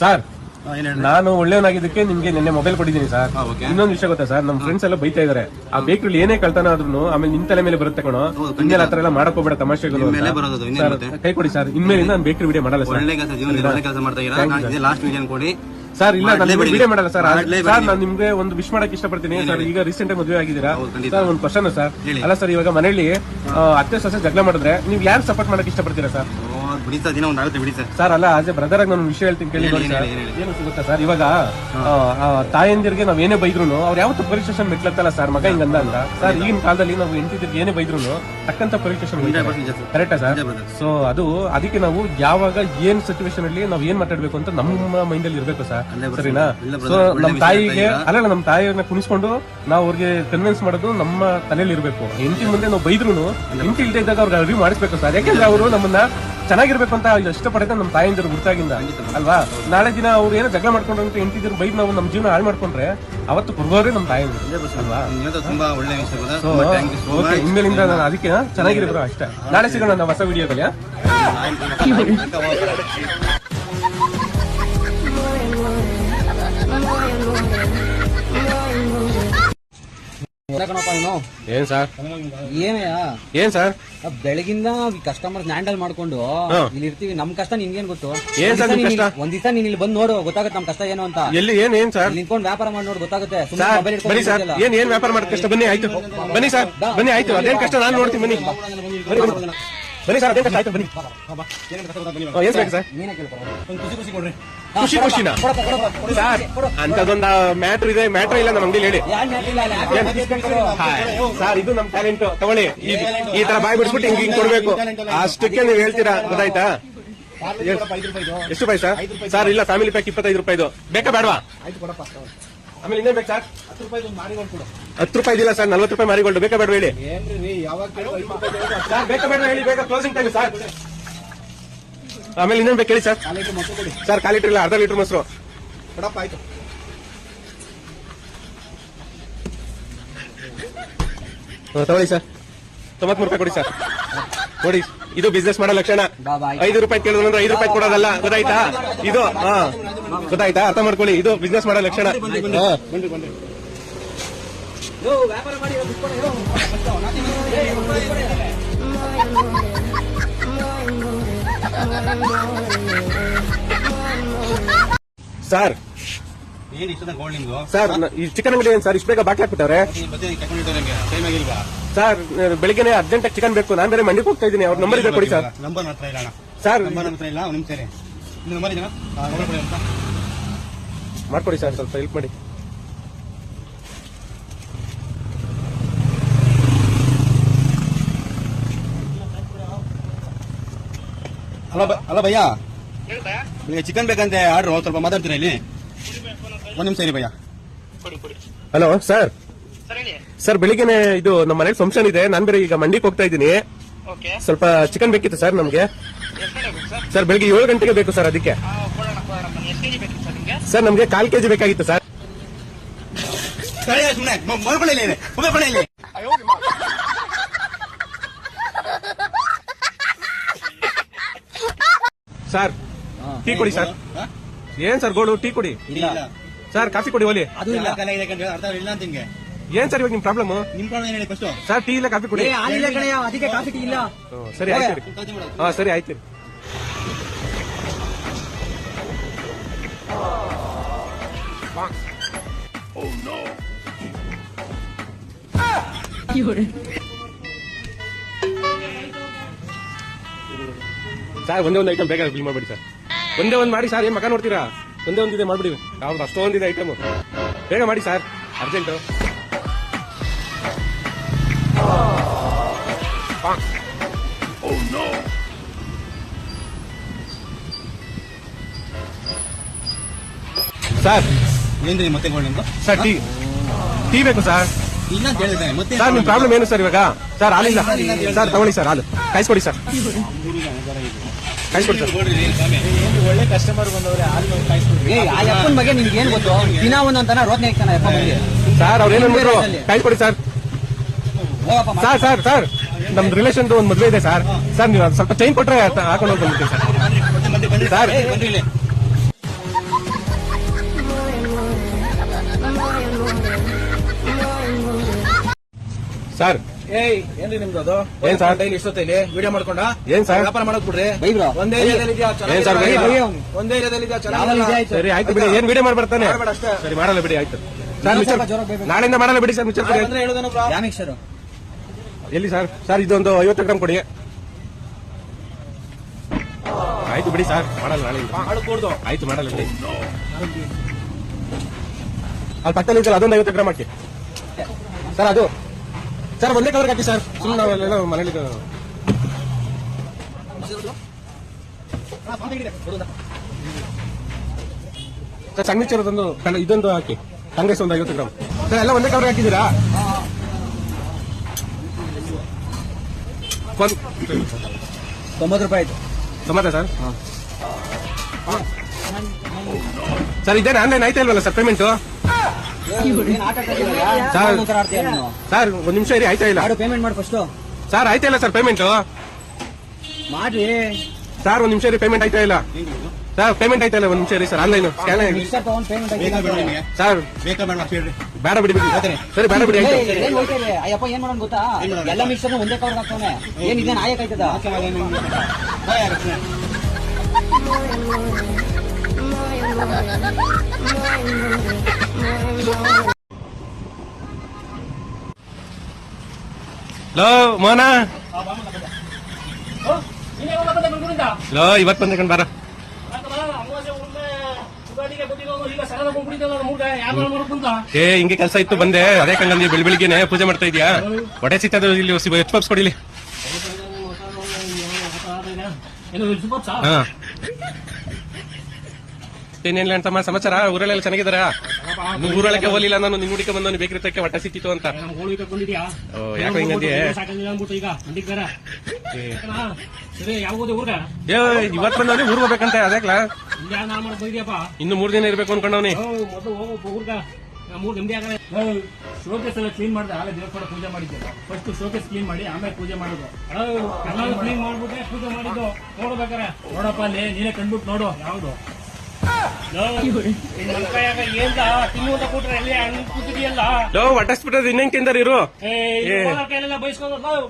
Sir ನಾನು ಒಳ್ಳೆಯವನಾಗಿದ್ದಕ್ಕೆ ನಿಮ್ಗೆ ನಿನ್ನೆ ಮೊಬೈಲ್ ಕೊಟ್ಟಿದ್ದೀನಿ ಸರ್. ಇನ್ನೊಂದು ವಿಷಯ ಗೊತ್ತಾ ಸರ್ ನಮ್ಮ ಫ್ರೆಂಡ್ಸ್ ಎಲ್ಲ ಬೈತಾ ಇದಾರೆ. ಆ ಬೇಕರಿ ಏನೇ ಕಳ್ತಾನ ಆದ್ರೂ ಆಮೇಲೆ ನಿಮ್ ತಲೆ ಮೇಲೆ ಬರುತ್ತೆ ಕಣೋ. ಹೌದು, ಆತರ ಎಲ್ಲ ಮಾಡಕ್ ಹೋಗ್ಬೇಡ ತಮಾಷೆಗಳು ನಿಮ್? ಕೈ ಕೊಡಿ ಸರ್ ಇನ್ಮೇಲೆ ನಾನು ಬೇಕ್ರಿ ವಿಡಿಯೋ ಮಾಡಲ್ಲ ಸರ್ ಕೆಲಸ ಮಾಡ್ತಾ ಲಾಸ್ಟ್ ವಿಡಿಯೋ ಕೊಡಿ ಸರ್ ಇಲ್ಲ ನಾನು ವಿಡಿಯೋ ಮಾಡಲ್ಲ ಸರ್ ಸರ್ ನಾನು ನಿಮ್ಗೆ ಒಂದು ವಿಶ್ ಮಾಡಕ್ ಇಷ್ಟಪಡ್ತೀನಿ ಸರ್ ಈಗ ರೀಸೆಂಟ್ ಮದುವೆ ಆಗಿದ್ದೀರಾ? ಸರ್ ಒಂದು ಕ್ವಶನ್ ಸರ್. ಅಲ್ಲ ಸರ್ ಇವಾಗ ಮನೆಯಲ್ಲಿ ಅತ್ತೆ ಸೊಸೆ ಜಗಳ ಮಾಡಿದ್ರೆ ನೀವು ಯಾರು ಸಪೋರ್ಟ್ ಮಾಡಕ್ ಇಷ್ಟಪಡ್ತೀರಾ ಸರ್ ಬಿಡಿ ಸರ್ ದಿನ ಒಂದು ಆಗುತ್ತೆ ಬಿಡಿ ಸರ್ ಸರ್ ಅಲ್ಲ ಆಸ್ ಎ ಬ್ರದರ್ ಆಗಿ ನಾನು ವಿಷಯ ಹೇಳ್ತೀನಿ ಕೇಳಿ ನೋಡಿ ಸರ್. ಏನು ಸಿಗುತ್ತೆ ಸರ್ ಇವಾಗ ಆ, ಆ, ತಾಯಂದಿರಿಗೆ ನಾವ್ ಏನೇ ಬೈದ್ರು ಅವ್ರು ಯಾವತ್ತು ಪೊಲೀಸ್ ಸ್ಟೇಷನ್ ಮೆಟ್ಲತ್ತಲ್ಲ ಸರ್ ಮಗ ಹಿಂಗಂದ ಅಂತ. ಸರ್ ಈಗಿನ ಕಾಲದಲ್ಲಿ ನಾವು ಹೆಂಡತಿದ್ರಿಗೆ ಏನೇ ಬೈದ್ರು ತಕ್ಕಂತ ಪೊಲೀಸ್ ಸ್ಟೇಷನ್ ನಿಜ ಸರ್. ಕರೆಕ್ಟಾ ಸರ್ ಸೊ ಅದು ಅದಕ್ಕೆ ನಾವು ಯಾವಾಗ ಏನ್ ಸಿಚುವೇಶನ್ ಅಲ್ಲಿ ನಾವ್ ಏನ್ ಮಾತಾಡ್ಬೇಕು ಅಂತ ನಮ್ಮ ಮೈಂಡ್ ಅಲ್ಲಿ ಇರ್ಬೇಕು ಸರ್ 100% ಸರಿನಾ? ಸೊ ನಮ್ ತಾಯಿಗೆ ಅಲ್ಲ ನಮ್ಮ ತಾಯಿಯನ್ನ ಕುಣಿಸ್ಕೊಂಡು ನಾವು ಅವ್ರಿಗೆ ಕನ್ವಿನ್ಸ್ ಮಾಡೋದು ನಮ್ಮ ತಲೆಯಲ್ಲಿ ಇರಬೇಕು. ಹೆಂಡತಿ ಮುಂದೆ ನಾವು ಬೈದ್ರು ಹೆಂಡತಿ ಇಲ್ದೇ ಇದ್ದಾಗ ಅವ್ರಿಗೆ ಅರಿವು ಮಾಡಿಸ್ಬೇಕು ಸರ್ ಯಾಕೆಂದ್ರೆ ಅವರು ನಮ್ಮನ್ನ ಚೆನ್ನಾಗಿರ್ಬೇಕು ಅಂತ ಇಷ್ಟಪಡೋದು ನಮ್ಮ ತಾಯಂದಿರು ಗುರ್ತಾಗಿಂದ ಅಲ್ವಾ? ನಾಳೆ ದಿನ ಅವ್ರು ಏನೋ ಜಗಳ ಮಾಡ್ಕೊಂಡು ಅಂತ ಎಂಟಿದ್ರು ಬೈದ್ ನಾವು ನಮ್ಮ ಜೀವನ ಹಾಳು ಮಾಡ್ಕೊಂಡ್ರೆ ಅವತ್ತು ಕುರ್ಗೋರೇ ನಮ್ಮ ತಾಯಂದಿರು. ಅಲ್ವಾ. ಇನ್ಮೇಲಿಂದ ನಾನು ಅದಕ್ಕೆ ಚೆನ್ನಾಗಿರ್ಬೇಕು ಅಷ್ಟೇ. ನಾಳೆ ಸಿಗೋಣ ಹೊಸ ವಿಡಿಯೋದಲ್ಲಿ ಏನ್? ಸರ್? ಏನಯ್ಯ ಏನ್ ಸರ್? ಬೆಳಗಿಂದ ಕಸ್ಟಮರ್ಸ್ ಹ್ಯಾಂಡಲ್ ಮಾಡ್ಕೊಂಡು ಇಲ್ಲಿ ಇರ್ತೀವಿ. ನಮ್ ಕಷ್ಟ ನಿನ್ಗೇನ್ ಗೊತ್ತು? ಏನ್ ಸರ್ ನಿಮ್ ಕಷ್ಟ? ಇಲ್ಲಿ- ಒಂದ್ ದಿವಸ ನೀನ್ ಇಲ್ಲಿ ಬಂದು ನೋಡು ಗೊತ್ತಾಗುತ್ತೆ ನಮ್ ಕಷ್ಟ ಏನು ಅಂತ. ಎಲ್ಲಿ ಏನ್ ಏನ್ ಸರ್? ಇಲ್ಲಿ ನಿಂತ್ಕೊಂಡು ವ್ಯಾಪಾರ ಮಾಡಿ ನೋಡು ಗೊತ್ತಾಗುತ್ತೆ. ಸುಮ್ನೆ ಸರ್ ಬನ್ನಿ ಸರ್. ಏನ್ ಏನ್ ವ್ಯಾಪಾರ ಮಾಡಕ್ ಕಷ್ಟ ಬನ್ನಿ ಆಯ್ತು. ಬನ್ನಿ ಸರ್ ಬನ್ನಿ ಆಯ್ತು. ಅದೇನ್ ಕಷ್ಟ? ನಾನು ನೋಡ್ತೀನಿ ಬನ್ನಿ. ಬನ್ನಿ, ಬನ್ನಿ. ಬನ್ನಿ ಸರ್ ಅದೇ ಕಷ್ಟ ಆಯ್ತು ಬನ್ನಿ ಏನ್ ಬೇಕು ಸರ್. ಖುಷಿ ಖುಷಿನಾ? ಸರ್ ಅಂತದೊಂದು ಮ್ಯಾಟ್ರ್ ಇದೆ ಮ್ಯಾಟ್ರ್ ಇಲ್ಲ ನಮ್ಮ ಅಂಗಡಿಲಿ ಹೇಳಿ. ಸರ್ ಇದು ನಮ್ ಟ್ಯಾಲೆಂಟ್ ತಗೊಳ್ಳಿ. ಈ- ಈ ತರ ಬಾಯ್ ಬಿಡಿಸ್ಬಿಟ್ಟು ಹಿಂಗ್ ಹಿಂಗ್ ಕೊಡ್ಬೇಕು. ಅಷ್ಟಕ್ಕೆ ನೀವು ಹೇಳ್ತೀರಾ? ಗೊತ್ತಾಯ್ತಾ? ಎಷ್ಟು ರೂಪಾಯಿ ಸರ್? ಸರ್ ಇಲ್ಲ ಫ್ಯಾಮಿಲಿ ಪ್ಯಾಕ್ ಇಪ್ಪತ್ತೈದು ರೂಪಾಯಿದು ಬೇಕಾ ಬೇಡವಾ? ಆಮೇಲೆ ಇನ್ನೇ ಬೇಕು ಸರ್ ಹತ್ತು ರೂಪಾಯಿ ಇದಿಲ್ಲ ಸರ್ ನಲ್ವತ್ತು ರೂಪಾಯಿ ಮಾರಿಗೋಲ್ಡ್ ಬೇಕಾ ಬೇಡ ಹೇಳಿ. ಸರ್ ಬೇಕಾ ಬೇಡ ಹೇಳಿ ಬೇಗ ಕ್ಲೋಸಿಂಗ್ ಟೈಮ್ ಸರ್ ಆಮೇಲೆ ಇನ್ನೇನ್ ಬೇಕು ಹೇಳಿ ಸರ್ ಸರ್ ಕಾಲ್ ಲೀಟರ್ ಇಲ್ಲ ಅರ್ಧ ಲೀಟರ್ ಮೊಸರು. ಆಯ್ತು. ತಗೊಳ್ಳಿ ಸರ್ ತೊಂಬತ್ಮೂರು ರೂಪಾಯಿ ಕೊಡಿ ಸರ್ ನೋಡಿ ಇದು ಬಿಸ್ನೆಸ್ ಮಾಡೋ ಲಕ್ಷಣ. ಐದು ರೂಪಾಯಿ ಕೇಳಿದ್ರೆ ಐದು ರೂಪಾಯಿ ಕೊಡೋದಲ್ಲ ಗೊತ್ತಾಯ್ತಾ? ಇದು ಹಾ. ಗೊತ್ತಾಯ್ತಾ? ಅರ್ಥ ಮಾಡ್ಕೊಳ್ಳಿ. ಇದು ಬಿಸ್ನೆಸ್ ಮಾಡೋ ಲಕ್ಷಣ. ಸರ್ ಸರ್ ಈ ಚಿಕನ್ ಅಂಗಡಿ ಏನ್ ಸರ್ ಇಷ್ಟು ಬೇಗ ಬಾಕಿ ಹಾಕ್ಬಿಟ್ಟವ್ರೆ? ಸರ್ ಬೆಳಿಗ್ಗೆ ಅರ್ಜೆಂಟ್ ಚಿಕನ್ ಬೇಕು. ನಾನು ಬೇರೆ ಮಂಡಿಗೆ ಹೋಗ್ತಾ ಇದ್ದೀನಿ. ಅವ್ರ ನಂಬರ್ ಇದೆ ಕೊಡಿ ಸರ್ ನಂಬರ್ ನನ್ನ ಹತ್ರ ಇಲ್ಲ ಸರ್ ನಂಬರ್ ಹತ್ರ ಇಲ್ಲ ನಂಬರ್ ಇದೆಯಾ ಆ, ನಂಬರ್ ಕೊಡಿ ಅಂತ ಮಾಡ್ಕೊಡಿ ಸರ್ ಸ್ವಲ್ಪ ಹೆಲ್ಪ್ ಮಾಡಿ. ಅಲ್ಲ ಬ- ಅಲ್ಲ ಭಯ್ಯ? ನಿಮಗೆ ಚಿಕನ್ ಬೇಕಂತೆ ಆರ್ಡ್ರು ಸ್ವಲ್ಪ ಮಾತಾಡ್ತೀರಾ ಇಲ್ಲಿ? ಒಂದ್ ನಿಮಿಷ ಇರಿ ಭಯ್ಯ. ಹಲೋ ಸರ್ ಸರ್ ಬೆಳಿಗ್ಗೆನೆ ಇದು ನಮ್ಮ ಮನೇಲಿ ಫಂಕ್ಷನ್ ಇದೆ. ನಾನು ಬೇರೆ ಈಗ ಮಂಡಿಗೆ ಹೋಗ್ತಾ ಇದ್ದೀನಿ. ಓಕೆ ಸ್ವಲ್ಪ ಚಿಕನ್ ಬೇಕಿತ್ತು ಸರ್ ನಮ್ಗೆ. ಸರ್ ಬೆಳಿಗ್ಗೆ ಏಳು ಗಂಟೆಗೆ ಬೇಕು ಸರ್ ಅದಕ್ಕೆ. ಸರ್ ನಿಮಗೆ? ಸರ್ ನಮ್ಗೆ ಕಾಲ್ ಕೆಜಿ ಬೇಕಾಗಿತ್ತು ಸರ್ ಸುಮ್ಮನೆ ಮೊಬೈಲ್ ಇಲ್ಲಿ ಮೊಬೈಲ್ ಇಲ್ಲಿ. ಸರ್ ಟೀ ಕೊಡಿ ಸರ್ ಏನ್ ಸರ್ ಗೋಳು ಟೀ ಕೊಡಿ? ಇಲ್ಲ. ಸರ್ ಕಾಫಿ ಕೊಡಿ ಓಲಿ ಅದು ಇಲ್ಲ. ಕಲೆ ಇದೆ ಕಣ್ರೀ, ಅರ್ಥ ಇಲ್ಲ ಅಂತ ಹಿಂಗೆ ಏನ್ ಸರ್ ಇವಾಗ ನಿಮ್ ಪ್ರಾಬ್ಲಮ್ ನಿಮ್ ಪ್ರಾಬ್ಲಮ್ ಏನ್ ಹೇಳಿ ಫಸ್ಟ್ ಸರ್ ಟೀ ಇಲ್ಲ ಕಾಫಿ ಕೊಡಿ. ಏ, ಹಾಲಿಲ್ಲ ಕಣಯ್ಯ, ಅದಕ್ಕೆ ಕಾಫಿ ಟೀ ಇಲ್ಲ. ಸರಿ ಆಯ್ತು ಹಾ ಸರಿ ಆಯ್ತು ರೀ ಸರ್, ಒಂದೇ ಒಂದು ಐಟಮ್ ಬೇಗ ಬಿಲ್ ಮಾಡ್ಬಿಡಿ ಸರ್. ಒಂದೇ ಒಂದು ಮಾಡಿ ಸರ್, ಏನು ಮಕ ನೋಡ್ತೀರಾ? ಒಂದೇ ಒಂದಿದೆ ಮಾಡ್ಬಿಡಿ. ಯಾವ್ದು ಅಷ್ಟೊಂದಿದೆ ಐಟಮ್ ಬೇಗ ಮಾಡಿ ಸರ್. ಅರ್ಜೆಂಟು ಸರ್ ಏನ್ರಿ ಮತ್ತೆ ನಿಮ್ದು ಸರ್ ಟೀ ಟೀ ಬೇಕು ಸರ್ ಇಲ್ಲ ಅಂತ ಹೇಳಿದೆ ಮತ್ತೆ ಸರ್ ನಿಮ್ ಪ್ರಾಬ್ಲಮ್ ಏನು ಸರ್ ಇವಾಗ ಸರ್ ಹಾಲಿಲ್ಲ ಸರ್ ತಗೊಳ್ಳಿ ಸರ್ ಹಾಲು ಕಾಯಿಸ್ಕೊಡಿ ಸರ್ ಕಾಯಿಸ್ಕೊಡಿ ಸರ್ ಒಳ್ಳೆ ಕಸ್ಟಮರ್ ಬಂದವ್ರೆ ಹಾಲು ಏ ಆ ಯಪ್ಪನ್ ಬಗ್ಗೆ ನಿಮ್ಗೆ ಏನ್ ಗೊತ್ತು ದಿನ ಒಂದೊಂದನ ರೋದ್ನೆ ಇರ್ತಾನ ಯಪ್ಪ ಬಂದು ಸರ್ ಅವ್ರು ಏನಂದ್ರು ಕಾಯಿಸ್ಕೊಡಿ ಸರ್ ಸರ್ ಸರ್ ಸರ್ ನಮ್ದು ರಿಲೇಷನ್ ಒಂದು ಮದುವೆ ಇದೆ ಸರ್ ಸರ್ ನೀವು ಅದ್ ಸ್ವಲ್ಪ ಚೈನ್ ಕೊಟ್ರೆ ಅದ್ ಹಾಕೊಂಡು ಹೋಗ್ತೀವಿ ಸರ್ ಸರ್. ಸರ್ ಏಯ್ ಏನ್ರಿ ನಿಮ್ದು ಅದು? ಏನ್ ಸರ್? ಡೈಲಿ ಇಷ್ಟೊತ್ತೈಲಿ ವಿಡಿಯೋ ಮಾಡ್ಕೊಂಡ? ಏನ್ ಸರ್? ವ್ಯಾಪಾರ ಮಾಡಕ್ ಬಿಡ್ರಿ. ಒಂದೇ ಏರಿಯಾದಲ್ಲಿ ಇದೆಯಾ? ಸರ್. ಒಂದೇ ಏರಿಯಾದಲ್ಲಿ ಇದೆಯಾ? ಆಯ್ತು? ಸರಿ. ಆಯ್ತು ಬಿಡಿ. ಏನ್ ವಿಡಿಯೋ ಮಾಡ್ಬರ್ತಾನೆ? ಮಾಡ್ಬೇಡ ಅಷ್ಟೇ. ಸರಿ ಮಾಡಲ್ಲ ಬಿಡಿ ಆಯ್ತು. ಸರ್ ನಾಳೆಯಿಂದ ಮಾಡಲ್ಲ ಬಿಡಿ ಸರ್ ಮಿಚ್ಚರ್ ಕೊಡಿ. ಅಂದ್ರೆ ಹೇಳುದೇನಪ್ಪ ಯಾವ ಮಿಕ್ಸರ್ ಎಲ್ಲಿ ಸರ್? ಸರ್ ಇದೊಂದು ಐವತ್ತು ಗ್ರಾಮ್ ಕೊಡಿ. ಆಯ್ತು ಬಿಡಿ ಸರ್ ಮಾಡಲ್ಲ ನಾಳೆ ಆಯ್ತು ಮಾಡಲ್ಲ ಬಿಡಿ. ಅಲ್ಲಿ ಪಕ್ಕದಲ್ಲಿ ಇದೆಯಲ್ಲ ಅದೊಂದು ಐವತ್ತು ಗ್ರಾಮ್ ಹಾಕಿ ಸರ್ ಅದು ಸರ್ ಒಂದೇ ಕಲರ್ ಹಾಕಿ ಸರ್ ಸುಮ್ಮನೆ ನಾವೆಲ್ಲ ಮನೇಲಿ ಸರ್ ಮಿಕ್ಸರ್ ಅದೊಂದು ಇದೊಂದು ಹಾಕಿ. ಕಾಂಗ್ರೆಸ್ ಒಂದು ಐವತ್ತು ಗ್ರಾಮ್. ಸರ್ ಎಲ್ಲ ಒಂದೇ ಕವರ್ ಹಾಕಿದ್ದೀರಾ ತೊಂಬತ್ತು ರೂಪಾಯಿ ಆಯ್ತು. ತೊಂಬತ್ತಾ ಸರ್ ಸರ್ ಇದೇನು ಆನ್ಲೈನ್ ಆಯ್ತಾ ಇಲ್ವಲ್ಲ ಸರ್ ಪೇಮೆಂಟು ಸರ್. ಒಂದ್ ನಿಮಿಷ ಇರಿ ಆಯ್ತಾ ಇಲ್ಲ? ಪೇಮೆಂಟ್ ಮಾಡಿ ಫಸ್ಟ್ ಸರ್ ಆಯ್ತಾ ಇಲ್ಲ ಸರ್ ಪೇಮೆಂಟ್ ಮಾಡಿ ಸರ್ ಒಂದ್ ನಿಮಿಷ ಇರಿ ಪೇಮೆಂಟ್ ಆಯ್ತಾ ಇಲ್ಲ? ಸರ್ ಪೇಮೆಂಟ್ ಆಯ್ತಾ ಇಲ್ಲ ಒಂದ್ ನಿಮಿಷ ಇರಿ ಸರ್ ಆನ್ಲೈನ್ ಸ್ಕ್ಯಾನ್ ಸರ್ ಬೇಡ ಬೇಡ ಬಿಡಿ. ಸರಿ ಬೇಡ ಬಿಡಿ ಆಯ್ತು. ಅಯ್ಯಪ್ಪ ಏನ್ ಮಾಡೋಣ ಗೊತ್ತಾ? ಎಲ್ಲ ಮಿಕ್ಸರ್ ಒಂದೇ ಕವರ್ ಹಾಕ್ತಾನೆ ಏನ್ ಇದೇನ್ ಆಯಕ್ ಆಯ್ತದ? ಲೋ ಮೋನ ಲೋ ಇವತ್ ಬಂದೆ ಕಣ್ ಬಾರ ಏ ಹಿಂಗೆ ಕೆಲಸ ಇತ್ತು ಬಂದೆ ಅದೇ ಕಂಗಂದಿ ಬೆಳಿ ಬೆಳಿಗ್ಗೆನೆ ಪೂಜೆ ಮಾಡ್ತಾ ಇದೀಯಾ ಹೊಡೆ ಸಿಗ್ತದೆ ಇಲ್ಲಿ ಎಚ್ ಪಾಪ್ಸ್ ಕೊಡಿಲಿ ಹಾ ಏನೇನಿಲ್ಲ ಅಂತ ಸಮಾಚಾರ? ಊರಲ್ಲೆಲ್ಲ ಚೆನ್ನಾಗಿದಾರ ನೀವು ಊರೊಳಗೆ ಹೋಲಿಲ್ಲ ನಾನು ನಿನ್ನ ಹುಡುಕ ಬಂದವನು ಬೇಕ್ರಿ ತಕ್ಕೆ ಹೊಟ್ಟೆ ಸಿಕ್ಕಿತ್ತು ಅಂತ. ಓ, ಯಾಕೋ ಹಿಂಗಂದಿ ಏ. ಇವತ್ ಬಂದವನಿ ಊರ್ ಹೋಗ್ಬೇಕಂತ ಅದೇಕ್ಲ ಇನ್ನು ಮೂರ್ ದಿನ ಇರ್ಬೇಕು ಅನ್ಕೊಂಡವನಿ. ಮೂರ್ ನಿಮ್ದೆ ಆಗಲ್ಲ ಶೋಕೇಸ್ ಎಲ್ಲ ಕ್ಲೀನ್ ಮಾಡಿದೆ. ಆಮೇಲೆ ದೇವಸ್ಥಾನ ಪೂಜೆ ಮಾಡಿದ್ದೆ. ಫಸ್ಟ್ ಶೋಕೇಸ್ ಕ್ಲೀನ್ ಮಾಡಿ ಆಮೇಲೆ ಪೂಜೆ ಮಾಡೋದು. ಎಲ್ಲ ಕ್ಲೀನ್ ಮಾಡ್ಬಿಟ್ಟೆ ಪೂಜೆ ಮಾಡಿದ್ದು. ನೋಡ್ಬೇಕಾರೆ. ನೋಡಪ್ಪ ಅಲ್ಲಿ ನೀನೇ ಕಂಡ್ಬಿಟ್ಟು ನೋಡು. ಯಾವ್ದು ಹೊಟ್ಟಿಸ್ಬಿಟ್ಟದ ಇನ್ನೇನ್ ತಿಂದಾರ ಇರು.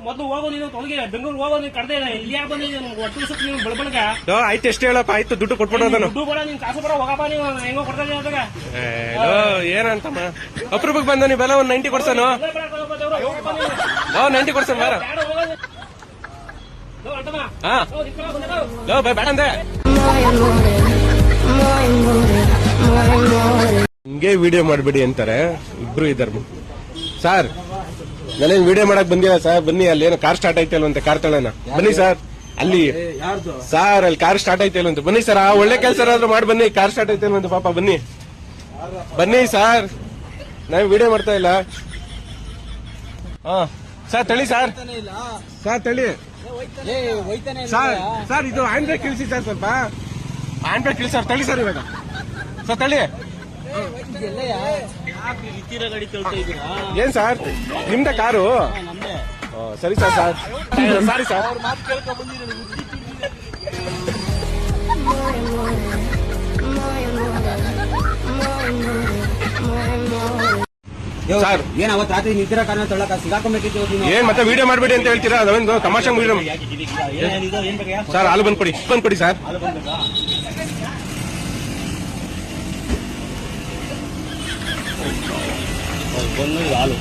ಮೊದಲು ಹೋಗೋ ನೀನು ತೊಲಗಿ ಬೆಂಗಳೂರು ಹೋಗೋ ನೀನು ಕಡ್ದೆ ಇಲ್ಲಿ ಯಾಕೆ ಬಂದಿದ್ದೀನಿ ಒಟ್ಟು ಸುತ್ತ ನೀವು ಬೆಳಬೆಳಗ ಲೋ ಆಯ್ತು ಎಷ್ಟು ಹೇಳಪ್ಪ ಆಯ್ತು ದುಡ್ಡು ಕೊಟ್ಬಿಡೋದು ನಾನು ದುಡ್ಡು ಬೇಡ ನೀನ್ ಕಾಸು ಹೋಗಪ್ಪ ನೀವು ಹೆಂಗೋ ಕೊಡ್ತಾ ಏನಂತಮ್ಮ? ಅಪ್ರೂಪಕ್ಕೆ ಬಂದ ನೀ ಬೆಲ್ಲ ಒಂದ್ ನೈಂಟಿ ಕೊಡ್ಸನು? ನೈಂಟಿ ಕೊಡ್ಸನ್ ಬಾರ. ಹಾ. ಬೇಡ ಅಂದೆ. ಹಿಂಗೆ ವಿಡಿಯೋ ಮಾಡ್ಬಿಡಿ ಅಂತಾರೆ. ಇಬ್ರು ಇದ್ದಾರೆ ಸರ್ ನಾನೇನ್ ವಿಡಿಯೋ ಮಾಡಕ್ ಬಂದಿಲ್ಲ ಸರ್ ಬನ್ನಿ ಅಲ್ಲಿ ಏನೋ ಕಾರ್ ಸ್ಟಾರ್ಟ್ ಆಯ್ತಲ್ವಂತೆ ಕಾರ್ ತಳನ. ಬನ್ನಿ ಸರ್ ಅಲ್ಲಿ ಸರ್ ಅಲ್ಲಿ ಕಾರ್ ಸ್ಟಾರ್ಟ್ ಅಂತ ಬನ್ನಿ ಸರ್ ಆ ಒಳ್ಳೆ ಕೆಲಸ ಏನಾದ್ರು ಮಾಡಿ ಬನ್ನಿ. ಕಾರ್ ಸ್ಟಾರ್ಟ್ ಆಯ್ತಲ್ವಂತೆ ಪಾಪ ಬನ್ನಿ. ಬನ್ನಿ ಸರ್ ನಾನು ವಿಡಿಯೋ ಮಾಡ್ತಾ ಇಲ್ಲ. ಹಾ ಸರ್ ತಳಿ ಸರ್ ಸರ್ ತಳಿ. ಸರ್ ಸರ್ ಇದು ಹ್ಯಾಂಡ್ ಬ್ರೇಕ್ ಇಳಿಸಿ ಸರ್ ಸ್ವಲ್ಪ. ಇಳಿಸಿ ಸರ್ ತಳಿ ಸರ್ ಇವಾಗ. ಸರ್ ತಳ್ಳಿ? ಏನ್ ಸರ್? ನಿಮ್ದ ಕಾರು? ಸರಿ sir sir. Sorry sir. Sir. ಏನ್ ಅವತ್ ರಾತ್ರಿ ನಿಂತಿರ ಕಾರಣ ತೊಳಕ ಸಿಗಾಕೊಂಬೇಕಿತ್ತು ಏನ್ ಮತ್ತೆ ವಿಡಿಯೋ ಮಾಡ್ಬೇಡಿ ಅಂತ ಹೇಳ್ತೀರಾ? ಅದೊಂದು ತಮಾಷೆ ವಿಡಿಯೋ ಸರ್ ಹಾಲು ಬಂದ್ ಕೊಡಿ ಬಂದ್ ಸರ್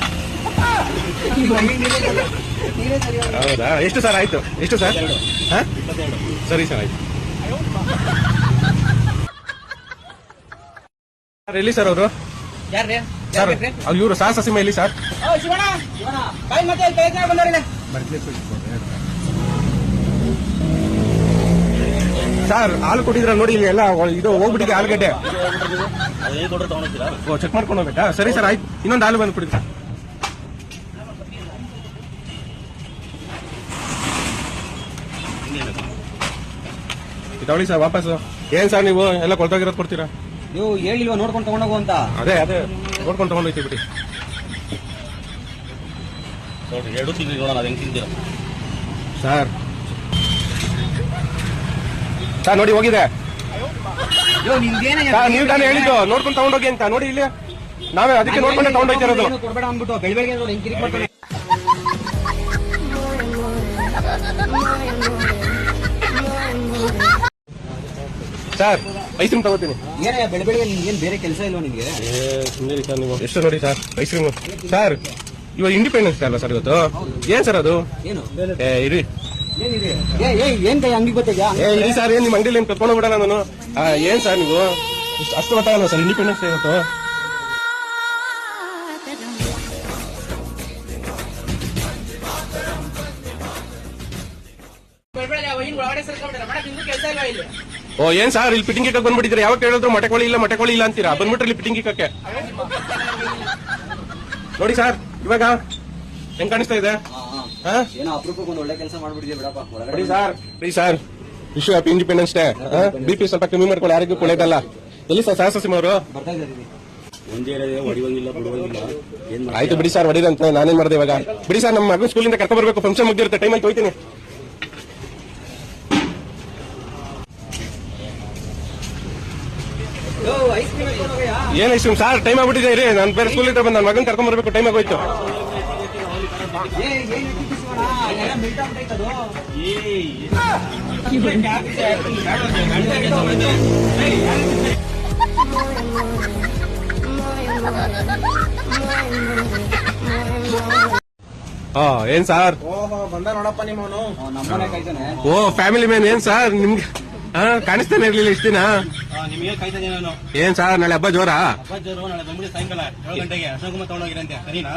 ಹೌದಾ? ಎಷ್ಟು ಸರ್ ಆಯ್ತು? ಎಷ್ಟು ಸರ್? ಸರಿ ಸರ್ ಆಯ್ತು. ಸರ್ ಎಲ್ಲಿ ಸರ್ ಅವರು? ಸರ್ ಅವ್ರು ಇವರು ಸಾಹಸ ಸಿಂಹ ಎಲ್ಲಿ ಸರ್ ಶಿವಣ್ಣ ಶಿವಣ್ಣ ಬಾಯ್ ಮತ್ತೆ ಇಲ್ಲಿ ಕೈ ಎತ್ಕೊಂಡ್ ಬಂದವ್ರೆ ಸರ್ ಹಾಲು ಕೊಟ್ಟಿದ್ರ ನೋಡಿ ಇಲ್ಲಿ ಎಲ್ಲ ಇದು ಹೋಗ್ಬಿಟ್ಟಿದೆ ಆಲೂಗಡ್ಡೆ. ಓ ಚೆಕ್ ಮಾಡ್ಕೊಂಡು ಹೋಗ್ಬೇಕಾ? ಸರಿ ಸರ್ ಆಯ್ತು. ಇನ್ನೊಂದು ಹಾಲು ಬಂದು ಕೊಡಿ ಸರ್ ತಗೊಳ್ಳಿ ಸರ್ ವಾಪಸ್ ಏನ್ ಸರ್ ನೀವು ಎಲ್ಲ ಕೊಳ್ತೋಗಿರೋದು ಕೊಡ್ತೀರಾ? ನೀವು ಹೇಳಿಲ್ವ ನೋಡ್ಕೊಂಡು ತಗೊಂಡೋಗು ಅಂತ? ಅದೇ ಅದೇ. ನೋಡ್ಕೊಂಡು ತಗೊಂಡೋಯ್ತೀವಿ ಬಿಡಿ ಎರಡು ತಿಂಗಳು ನೋಡೋಣ ಅದು ಹೆಂಗೆ ತಿಂತೀರ? ಸರ್ ಸರ್ ನೋಡಿ ಹೋಗಿದೆ. ಯೋ ನಿಮ್ಗೇನ ಸರ್ ನೀವು ತಾನೇ ಹೇಳಿದ್ದು ನೋಡ್ಕೊಂಡು ತಗೊಂಡೋಗಿ ಅಂತ. ನೋಡಿ ಇಲ್ಲಿ. ನಾವೇ ಅದಕ್ಕೆ ನೋಡ್ಕೊಂಡು ತಗೊಂಡೋಗ್ತಿರೋದು ಸರ್ ಐಸ್ ಕ್ರೀಮ್ ತಗೋತೀನಿ. ಏನೇ ಬೇರೆ ಕೆಲಸ ಇಲ್ವಾ ಸುಮ್ಮನೆ ಸರ್ ನೀವು. ಎಷ್ಟು ನೋಡಿ ಸರ್ ಐಸ್ ಕ್ರೀಮ್. ಸರ್ ಇವಾಗ ಇಂಡಿಪೆಂಡೆನ್ಸ್ ಡೇ ಅಲ್ಲ ಸರ್ ಇವತ್ತು? ಏನ್ ಸರ್ ಅದು? ಏನು? ಏ ಇರಿ. ಏನ್ ಕೈ ಅಂಗಡಿ ಗೊತ್ತಿದ್ಯಾ ಏ ಇರಿ ಸರ್ ಏನ್ ನಿಮ್ಮ ಅಂಗಡಿಲಿ ಏನ್ ಕರ್ಕೊಂಡು ಹೋಗ್ಬಿಡೋಣ ನಾನು? ಆ, ಏನ್ ಸರ್ ನೀವು? ಅಷ್ಟು ಗೊತ್ತಾಗಲ್ಲ ಸರ್ ಇಂಡಿಪೆಂಡೆನ್ಸ್ ಡೇ ಇವತ್ತು. ಓ ಏನ್ ಸರ್ ಇಲ್ಲಿ ಫಿಟ್ಟಿಂಗ್ ಇಕ್ಕಕ್ಕೆ ಬಂದ್ಬಿಟ್ಟಿದ್ರೆ ಯಾವಾಗ ಕೇಳಿದ್ರು ಮೊಟ್ಟೆ ಕೋಳಿ ಇಲ್ಲ ಮೊಟ್ಟೆ ಕೋಳಿ ಇಲ್ಲ ಅಂತೀರಾ? ಬಂದ್ಬಿಟ್ರೆ ಇಲ್ಲಿ ಫಿಟ್ಟಿಂಗ್ ಇಕ್ಕಕ್ಕೆ ನೋಡಿ ಸರ್ ಇವಾಗ ಹೆಂಗ್ ಕಾಣಿಸ್ತಾ ಇದೆ? ಏನೋ ಅಪರೂಪಕ್ಕೆ ಒಂದು ಒಳ್ಳೆ ಕೆಲಸ ಮಾಡ್ಬಿಟ್ಟಿದ್ಯಾ ಬಿಡಪ್ಪ. ಹೊರಗಡೆ sir please sir. Wish you happy independence day B P ಸ್ವಲ್ಪ ಕಮ್ಮಿ ಮಾಡ್ಕೊಳ್ಳಿ ಯಾರಿಗೂ ಒಳ್ಳೇದಲ್ಲ. ಎಲ್ಲಿ ಸರ್ ಸಹಸಿಮ್ ಸಿಂಹರು ಬರ್ತಾ ಹೊಡಿವಂಗಿಲ್ಲ ಬಿಡುವಂಗಿಲ್ಲ. ಏನ್ ಮಾಡ್ತೀಯ? ಆಯ್ತು ಬಿಡಿ ಸರ್ ಹೊಡಿದಂತೆ ನಾನೇನ್ ಮಾಡಿದೆ ಇವಾಗ? ಬಿಡಿ ಸರ್ ನಮ್ಮ ಮಗನ ಸ್ಕೂಲಿಂದ ಕರ್ಕೊಂಡು ಬರ್ಬೇಕು ಫಂಕ್ಷನ್ ಮುಗ್ದಿರುತ್ತೆ ಟೈಮ್ ಆಯ್ತು ಹೋಯ್ತೀನಿ. ಐಸ್ ಕ್ರೀಮ್ ಏನ್ ಸರ್ ಟೈಮ್ ಆಗ್ಬಿಟ್ಟಿದೆ ಇರಿ. ನಾನು ಬೇರೆ ಸ್ಕೂಲಿಂದ ಬಂದು ನನ್ನ ಮಗನ್ ಕರ್ಕೊಂಡ್ ಬರ್ಬೇಕು ಟೈಮ್ ಆಗೋಯ್ತು ಏನ್ ಸಾರ್? ಓಹೋ ಬಂದ ನೋಡಪ್ಪ ನಿಮ್ಮವನು. ನಮ್ಮನೆ ಓ ಫ್ಯಾಮಿಲಿ ಮ್ಯಾನ್ ಏನ್ ಸರ್? ನಿಮ್ಗೆ ಕಾಣಿಸ್ತಾನೆ ಇರ್ಲಿಲ್ಲ ಇಷ್ಟ ದಿನ. ಆ, ನಿಮಗೆ ಕಾಯ್ತಾ ಇದೀನಿ ನಾನು? ಏನ್ ಸರ್ ನಾಳೆ ಹಬ್ಬ ಜೋರಾ? ಜೋರು ನಾಳೆ ಬಂದ್ಬಿಡಿ ಸಾಯಂಕಾಲ ಏಳು ಗಂಟೆಗೆ ಅಶೋಕ್ ಕುಮಾರ್ ತಗೊಂಡೋಗಿರಂತೆ ಸರಿನಾ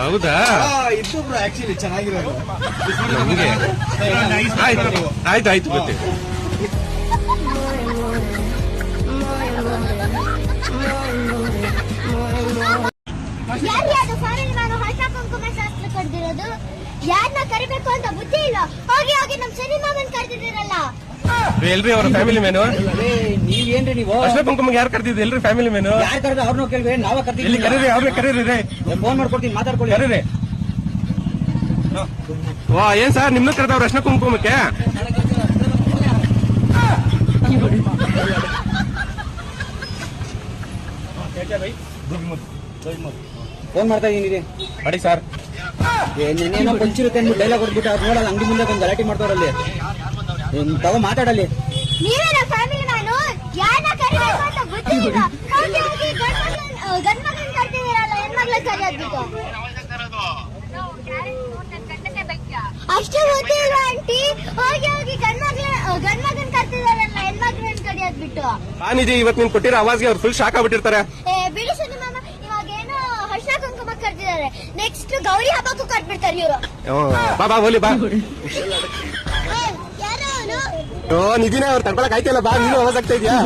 ಹೌದಾ? ಇದ್ದು ಆಕ್ಚುಲಿ ಚೆನ್ನಾಗಿರೋದು ನಮಗೆ? ಆಯ್ತು ಆಯ್ತು ಆಯ್ತು ಗೊತ್ತಿಲ್ಲ ಯಾರು ಅದು ಫ್ಯಾಮಿಲಿ ನಾನು ಹರ್ಷ ಕುಂಕುಮ ಶಾಸ್ತ್ರ ಕರೆದಿರೋದು ಯಾರನ್ನ ಕರಿಬೇಕು ಅಂತ ಬುದ್ಧಿ ಇಲ್ಲ ಹೋಗಿ ಹೋಗಿ ನಮ್ ಶನಿ ಮಾಮನ್ ಕರೆದಿದ್ದೀರಲ್ಲ. ಎಲ್ರಿ ಅವ್ರ ಫ್ಯಾಮಿಲಿ ಮೇನು ನೀವೇನ್ರಿ ನೀವು? ಅಶ್ವ ಕುಂಕುಮ ಯಾರು ಕರ್ತಿದ್ರಿ ಎಲ್ರಿ ಫ್ಯಾಮಿಲಿ ಮೇನು ಯಾರು ಕರೆದ ಅವ್ರನ್ನ ಕೇಳ್ವೆ ನಾವ ಕರ್ತೀವಿ ಕರೀರಿ ಅವ್ರನ್ನ ಕರೀರಿ ರೀ. ಫೋನ್ ಮಾಡ್ಕೊಡ್ತೀನಿ ಮಾತಾಡ್ಕೊಳ್ಳಿ. ಕರೀರಿ. ವಾ ಏನ್ ಸರ್ ನಿಮ್ನ ಕರೆದವ್ರ ಅಷ್ಟೇ ಕುಂಕುಮಕ್ಕೆ? ಫೋನ್ ಮಾಡ್ತಾ ಇದೀನಿ ಅಡಿ ಸರ್. ಏನೇನೋ ಕೊಂಚಿರುತ್ತೆ ಡೈಲಾಗ್ ಹೊಡ್ಬಿಟ್ಟು ಅವ್ರು ನೋಡಲ್ಲ ಅಂಗಡಿ ಮುಂದೆ ಒಂದು ಗಲಾಟೆ ಮಾಡ್ತಾರಲ್ಲಿ ಏನ್ ತಗೋ ಮಾತಾಡಲಿ. ನೀವೇ ನಮ್ಮ ಫ್ಯಾಮಿಲಿ ನಾನು? ಯಾರನ್ನ ಕರಿಬೇಕು ಅಂತ ಹೋಗಿ ಹೋಗಿ ಗಂಡ್ ಮಗನ್ ಕರ್ತಿದ್ದೀರಲ್ಲ ಹೆಣ್ಮಗ್ಳ ಕರಿಯೋದ್ಬಿಟ್ಟು ಅಷ್ಟು ಇಲ್ಲ ಆಂಟಿ. ಹೋಗಿ ಹೋಗಿ ಗಂಡ್ ಮಗ್ಳ ಗಂಡ್ ಮಗನ್ ಕರಿಯೋದ್ ಬಿಟ್ಟು ಆನಿಜಿ ಇವತ್ತು ನೀನ್ ಕೊಟ್ಟಿರೋ ಅವಾಜ್ಗೆ ಅವ್ರು ಫುಲ್ ಶಾಕ್ ಆಗ್ಬಿಟ್ಟಿರ್ತಾರೆ. ಏ ಬಿಡಿ ಮಾಮ ಇವಾಗ ಏನೋ ಹರ್ಷ ಕುಂಕುಮ ಕರ್ತಿದ್ದಾರೆ ನೆಕ್ಸ್ಟ್ ಗೌರಿ ಹಬ್ಬಕ್ಕೂ ಕಟ್ಬಿಡ್ತಾರೆ ಇವರು. ಬಾ ಬಾ ಹೋಲಿ ಬಾ. ಓ ನಿಧಿನೇ ಅವ್ರು ತಡ್ಕೊಳಕ್ ಆಯ್ತಲ್ಲ ಬಾ ನೀನು ಅವಾಜ್ ಆಗ್ತಾ ಇದೆಯಾ?